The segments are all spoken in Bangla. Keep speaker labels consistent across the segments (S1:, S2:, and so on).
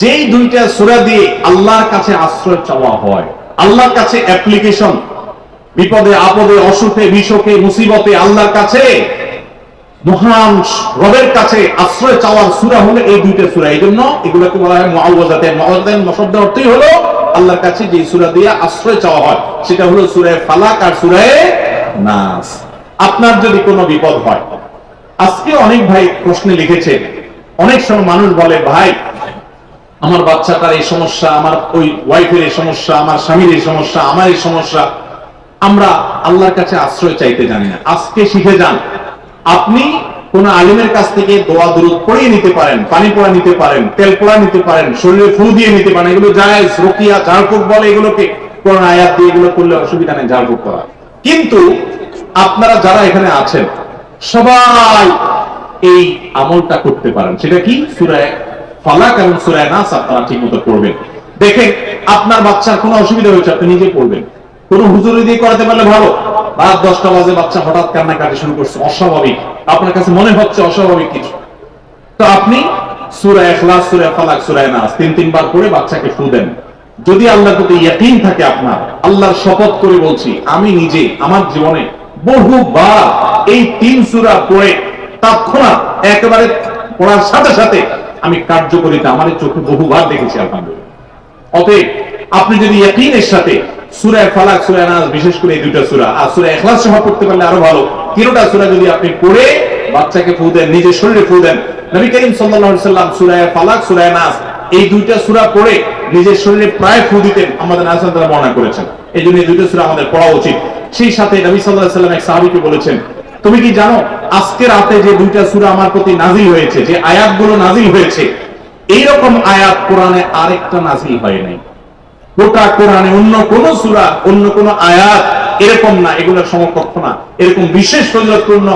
S1: যেই দুইটা সূরা দিয়ে আল্লাহর কাছে আশ্রয় চাওয়া হয়, আল্লাহর কাছে অ্যাপ্লিকেশন বিপদে, আপদে, অসুখে, বিশোকে, মুসিবতে আল্লাহর কাছে, মহান রবের কাছে আশ্রয় চাওয়ার সূরা হলো এই দুইটা সূরা। এই জন্য এগুলোকে বলা হয় মুআওয়াজাতেন মুআওয়াজাতেন শব্দের অর্থই হলো আল্লাহর কাছে যে সূরা দিয়ে আশ্রয় চাওয়া হয়, সেটা হলো সূরা ফালাক আর সূরা নাস। আপনার যদি কোনো বিপদ হয়, আজকে অনেক ভাই প্রশ্নে লিখেছে অনেক সময় মানুষ বলে, ভাই আমার বাচ্চাটার এই সমস্যা, আমার ওই ওয়াইফের এই সমস্যা, আমার স্বামীর এই সমস্যা, আমার এই সমস্যা, আমরা আল্লাহর কাছে আশ্রয় চাইতে জানি না। আজকে শিখে যান, আপনি কোন আলিমের কাছ থেকে দোয়া দূরত পড়িয়ে নিতে পারেন, পানি পড়া নিতে পারেন, তেল পড়া নিতে পারেন, শরীরে ফু দিয়ে নিতে পারেন, এগুলো জায়েজ, রকিয়া, ঝাড়ফুঁক বলে এগুলোকে কোন আয়াত দিয়ে এগুলো করলে অসুবিধা নেই, ঝাড়ফুঁক করা। কিন্তু আপনারা যারা এখানে আছেন, সবাই এই আমলটা করতে পারেন। সেটা কি? সুরায় ফালাক এবং সুরায় নাস আপনারা ঠিক মতো পড়বেন। দেখেন, আপনার বাচ্চার কোনো অসুবিধা হয়েছে, আপনি নিজে পড়বেন। কোন হুজুরি দিয়ে করাতে পারলে ভালো। রাত দশটা বাজে, বাচ্চা হঠাৎ শুরু করছে, অস্বাভাবিক। আপনার কাছে মনে হচ্ছে অস্বাভাবিক কিছু। তো আপনি সুরা এখলাস সুরা ফালাক সুরা নাস তিন তিনবার করে বাচ্চাকে ফু দেন। যদি আল্লাহর প্রতি ইয়াকিন থাকে আপনার, আল্লাহর শপথ করে বলছি, আমি নিজে, আমার জীবনে বহুবার এই তিন সুরা পড়ে, তৎক্ষণাৎ একেবারে পড়ার সাথে সাথে আমি কার্যকরিতা আমার চোখে বহুবার দেখেছি, আলহামদুলিল্লাহ। অতএব, আপনি যদি ইয়াকিনের সাথে সূরায়ে ফালাক, সূরা নাস, বিশেষ করে এই দুইটা সুরা, আর সূরা ইখলাস সহ পড়তে পারলে আরও ভালো। তিনটা সূরা যদি আপনি পড়ে বাচ্চাকে ফু দেন, নিজের শরীরে ফু দেন, নবী করিম সাল্লাল্লাহু আলাইহি সাল্লাম সূরায়ে ফালাক সূরায়ে নাস, এই দুইটা সূরা পড়ে নিজের শরীরে প্রায় ফু দিতেন, আমাদের নাস তারা বর্ণনা করেছেন। এই জন্য এই দুইটা সূরা আমাদের পড়া উচিত। সেই সাথে নবী সাল্লাল্লাহু আলাইহি সাল্লাম এক সাহাবীকে বলেছেন তুমি কি জানো, আজকে রাতে যে দুইটা সূরা আমার প্রতি নাজিল হয়েছে, যে আয়াতগুলো নাজিল হয়েছে, এইরকম আয়াত কোরআনে আরেকটা নাজিল হয় নাই। গোটা কোরআনে অন্য কোন সূরা, অন্য কোন আয়াত এরকম না এগুলোর সমকক্ষ না। এরকম বিশেষ ফজিলতপূর্ণ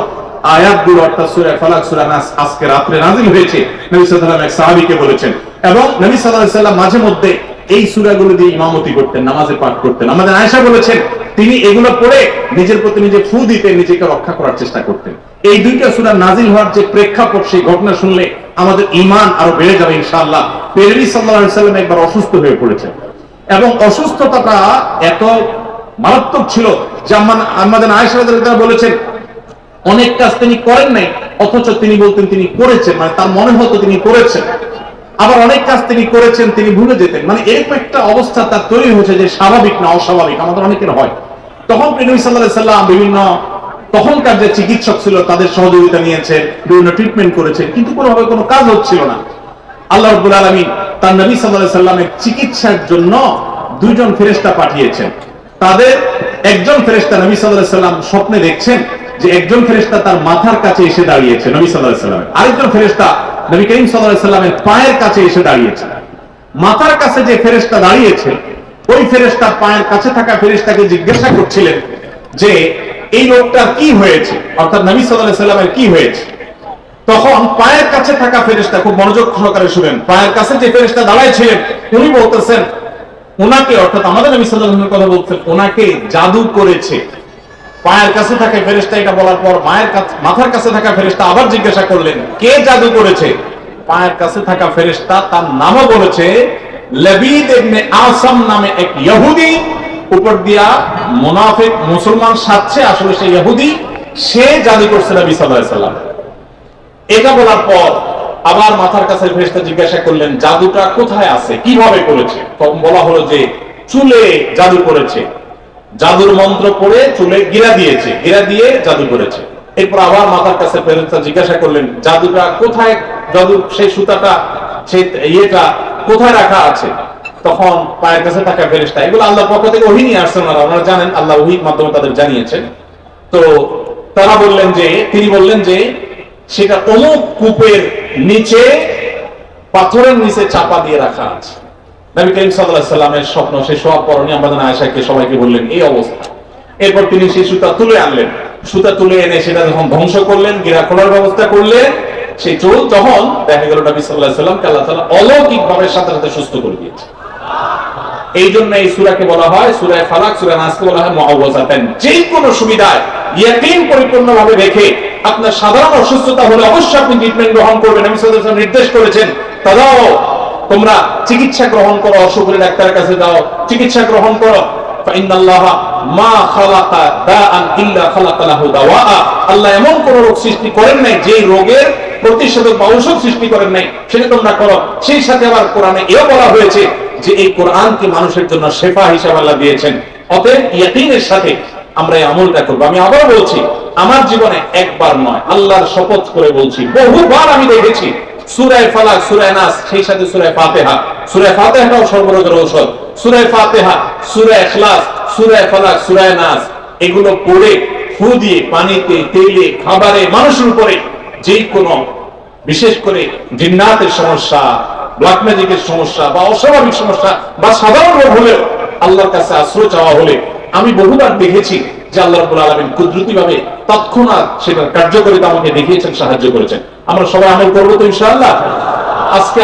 S1: আয়াতগুলো, অর্থাৎ সূরা ফালাক, সূরা নাস, আজকে রাত্রে নাজিল হয়েছে, নবী সাল্লাল্লাহু এক সাহাবীকে বলেছেন। এবং নবী সাল্লাল্লাহু আলাইহি মাঝে মধ্যে এই সূরাগুলো দিয়ে ইমামতি করতেন নামাজে পাঠ করতেন। আমাদের আয়েশা বলেছেন, তিনি এগুলো পড়ে নিজের প্রতি নিজে ফু দিতে নিজেকে রক্ষা করার চেষ্টা করতেন। এই দুইটা সূরা নাজিল হওয়ার যে প্রেক্ষাপট, সেই ঘটনা শুনলে আমাদের ঈমান আরও বেড়ে যাবে, ইনশাআল্লাহ। সাল্লাল্লাহু আলাইহি একবার অসুস্থ হয়ে পড়েছেন। এবং অসুস্থতাটা এত মারাত্মক ছিল যে আমাদের তাআলা বলেছেন, অনেক কাজ তিনি করেন নাই, অথচ তিনি বলতেন তিনি করেছেন। মানে তার মনে হতো তিনি করেছেন। আবার অনেক কাজ তিনি করেছেন, তিনি ভুলে যেতেন। মানে এরকম একটা অবস্থা তার তৈরি হয়েছে যে স্বাভাবিক না অস্বাভাবিক, আমাদের অনেকের হয়। তখন প্রেমী সাল্লাহ সাল্লাম বিভিন্ন তখনকার যে চিকিৎসক ছিল, তাদের সহযোগিতা নিয়েছে বিভিন্ন ট্রিটমেন্ট করেছে কিন্তু কোনোভাবে কোনো কাজ হচ্ছিল না। আল্লাহ রব্বুল আলমী তার নবী সাল্লাহ সাল্লামের চিকিৎসার জন্য দুইজন ফেরেস্তা পাঠিয়েছেন। তাদের একজন ফেরেস্তা নবী সাল্লাহ সাল্লাম স্বপ্নে দেখছেন যে একজন ফেরেস্তা তার মাথার কাছে এসে দাঁড়িয়েছে, নবী সাল্লাহ সাল্লামের। আরেকজন ফেরেস্তা নবী করিম সাল্লাহ সাল্লামের পায়ের কাছে এসে দাঁড়িয়েছে। মাথার কাছে যে ফেরেস্তা দাঁড়িয়েছে, ওই ফেরেস্তা পায়ের কাছে থাকা ফেরেস্তাকে জিজ্ঞাসা করছিলেন যে, এই লোকটার কি হয়েছে? অর্থাৎ নবী সাল্লাহ সাল্লামের কি হয়েছে? তখন পায়ের কাছে থাকা ফেরেস্তা খুব মনোযোগ সহকারে শুনেন। পায়ের কাছে যে ফেরেস্তা দাঁড়ায় ছিলেন উনি বলতেছেন, ওনাকে, অর্থাৎ আমাদের নবী আলাইহি কথা বলছেন ওনাকে জাদু করেছে। পায়ের কাছে থাকা ফেরেস্তা এটা বলার পর মায়ের মাথার কাছে থাকা ফেরেস্তা আবার জিজ্ঞাসা করলেন, কে জাদু করেছে? পায়ের কাছে থাকা ফেরেস্তা তার নামও বলেছে আসাম নামে এক ইহুদি। উপর দিয়া মুসলমান সাজছে আসলে সে ইহুদি, সে জাদু করছে নবী ওয়াসাল্লাম এটা বলার পর আবার মাথার কাছে ফেরেশতা জিজ্ঞাসা করলেন, জাদুটা কোথায় আছে? কীভাবে করেছে? তখন বলা হলো যে, চুলে জাদু করেছে। জাদুর মন্ত্র পড়ে চুলে গিরা দিয়েছে, গিরা দিয়ে জাদু করেছে। এরপর আবার মাথার কাছে ফেরেশতা জিজ্ঞাসা করলেন, জাদুটা কোথায়? জাদু সেই সুতাটা ইয়েটা কোথায় রাখা আছে? তখন পায়ের কাছে থাকা ফেরেশতা, এগুলো আল্লাহর পক্ষ থেকে ওহি নিয়ে আসছেন ওনারা ওনারা জানেন, আল্লাহ ওহির মাধ্যমে তাদের জানিয়েছেন। তো তারা বললেন যে, তিনি বললেন যে, সেটা অমুক কূপের নিচে, পাথরের নিচে চাপা দিয়ে রাখা আছে। নবী করিম আলাইহি সাল্লামের স্বপ্ন সব আয়েশাকে সবাইকে বললেন, এই অবস্থা। এরপর তিনি সেই সুতা তুলে আনলেন। সুতা তুলে এনে সেটা যখন ধ্বংস করলেন, গিরা খোলার ব্যবস্থা করলেন, সেই চোর তখন দেখা গেল নবী আলাইহি সাল্লামকে আল্লাহ তাআলা অলৌকিক ভাবে সাথে সাথে সুস্থ করে দিয়েছে। এই জন্য এই সূরাকে বলা হয় সূরায়ে ফালাক সূরা নাসকে বলা হয় মুআওয়াজাতান। যে কোনো সুবিধায় ইয়াকিন পরিপূর্ণভাবে রেখে আপনার সাধারণ অসুস্থতা হলে অবশ্যই আপনি ট্রিটমেন্ট গ্রহণ করবেন। আমি নির্দেশ করেছেন, তাদাও তোমরা চিকিৎসা গ্রহণ করো, অসুখের হলে ডাক্তারের কাছে যাও, চিকিৎসা গ্রহণ করো। মানুষের জন্য শেফা হিসাব আল্লাহ দিয়েছেন। অতএব ইয়াকিনের সাথে আমরা এই আমলটা করব। আমি আবার বলছি, আমার জীবনে একবার নয়, আল্লাহর শপথ করে বলছি, বহুবার আমি দেখেছি। সুরায় ফালাক, সুরায় নাস, সেই সাথে সুরায় ফাতেহা। সুরায় ফাতেহাটাও সর্বরোগের ঔষধ। সুরায় ফাতেহা, সুরায় ইখলাস, সুরায় ফালাক, সুরায় নাস, এগুলো পড়ে ফু দিয়ে পানিতে, তেলে, খাবারে, মানুষের উপরে যে কোনো, বিশেষ করে জিন্নাতের সমস্যা ব্ল্যাক ম্যাজিকের সমস্যা বা অস্বাভাবিক সমস্যা বা সাধারণ রোগ হলেও আল্লাহর কাছে আশ্রয় চাওয়া হলে, আমি বহুবার দেখেছি আল্লাহ তৎক্ষণাৎ কার্যকারিতা আমাকে দেখিয়েছেন সাহায্য করেছেন। আমরা সবাই আমল করব তো ইনশাআল্লাহ? আজকে